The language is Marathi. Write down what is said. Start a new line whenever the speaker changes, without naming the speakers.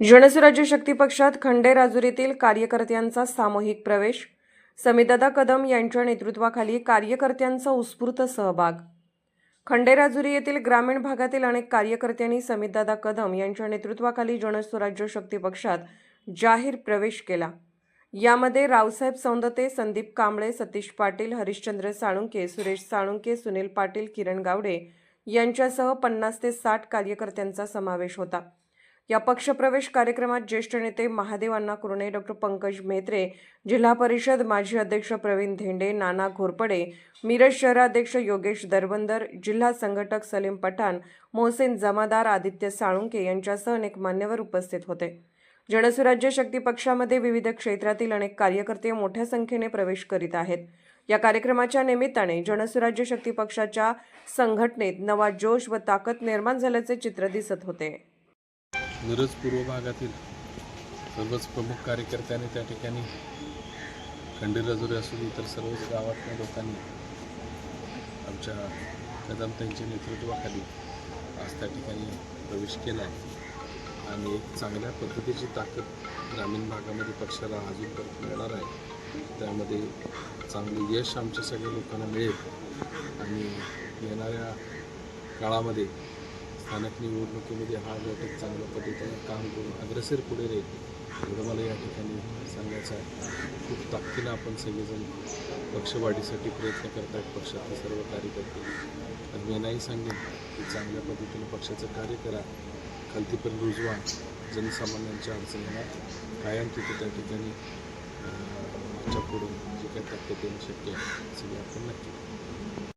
जनसुराज्य शक्ती पक्षात खंडे राजुरीतील कार्यकर्त्यांचा सामूहिक प्रवेश समितदादा कदम यांच्या नेतृत्वाखाली कार्यकर्त्यांचा उत्स्फूर्त सहभाग. खंडेराजुरी येथील ग्रामीण भागातील अनेक कार्यकर्त्यांनी समितदादा कदम यांच्या नेतृत्वाखाली जनस्वराज्य शक्ती पक्षात जाहीर प्रवेश केला. यामध्ये रावसाहेब सौंदते संदीप कांबळे सतीश पाटील हरिश्चंद्र साळुंके सुरेश साळुंके सुनील पाटील किरण गावडे यांच्यासह पन्नास ते साठ कार्यकर्त्यांचा समावेश होता. या पक्षप्रवेश कार्यक्रमात ज्येष्ठ नेते महादेव अण्णा कुरणे डॉक्टर पंकज मेत्रे जिल्हा परिषद माजी अध्यक्ष प्रवीण धेंडे नाना घोरपडे मिरज शहराध्यक्ष योगेश दरबंदर जिल्हा संघटक सलीम पठाण मोहसेन जमादार आदित्य साळुंके यांच्यासह अनेक मान्यवर उपस्थित होते. जनसुराज्य शक्ती पक्षामध्ये विविध क्षेत्रातील अनेक कार्यकर्ते मोठ्या संख्येने प्रवेश करीत आहेत. या कार्यक्रमाच्या निमित्ताने जनसुराज्य शक्ती पक्षाच्या संघटनेत नवा जोश व ताकद निर्माण झाल्याचे चित्र दिसत होते.
मिरज पूर्व भागातील सर्वच प्रमुख कार्यकर्त्यांनी त्या ठिकाणी खंडेराजुरी असून इतर सर्वच गावातल्या लोकांनी आमच्या कदम त्यांच्या नेतृत्वाखाली आज त्या ठिकाणी प्रवेश केला आहे. आणि एक चांगल्या पद्धतीची ताकद ग्रामीण भागामध्ये पक्षाला अजूनपर्यंत मिळणार आहे. त्यामध्ये चांगलं यश आमच्या सगळ्या लोकांना मिळेल. आणि येणाऱ्या काळामध्ये स्थानिक निवडणुकीमध्ये हा घटक चांगल्या पद्धतीने काम करून अग्रेसर पुढे राहील एवढं मला या ठिकाणी सांगायचं आहे. खूप ताकदीनं आपण सगळेजण पक्षवाढीसाठी प्रयत्न करत आहेत पक्षातले सर्व कार्यकर्ते. तर मी नाही सांगेन की चांगल्या पद्धतीने पक्षाचं कार्य करा. खालतीपर्यंत रुजवा. जनसामान्यांच्या अडचणींना कायम तिथे त्या ठिकाणी आमच्याकडून पुढून जे काही ताकद देणं शक्य आहे सगळे आपण नक्की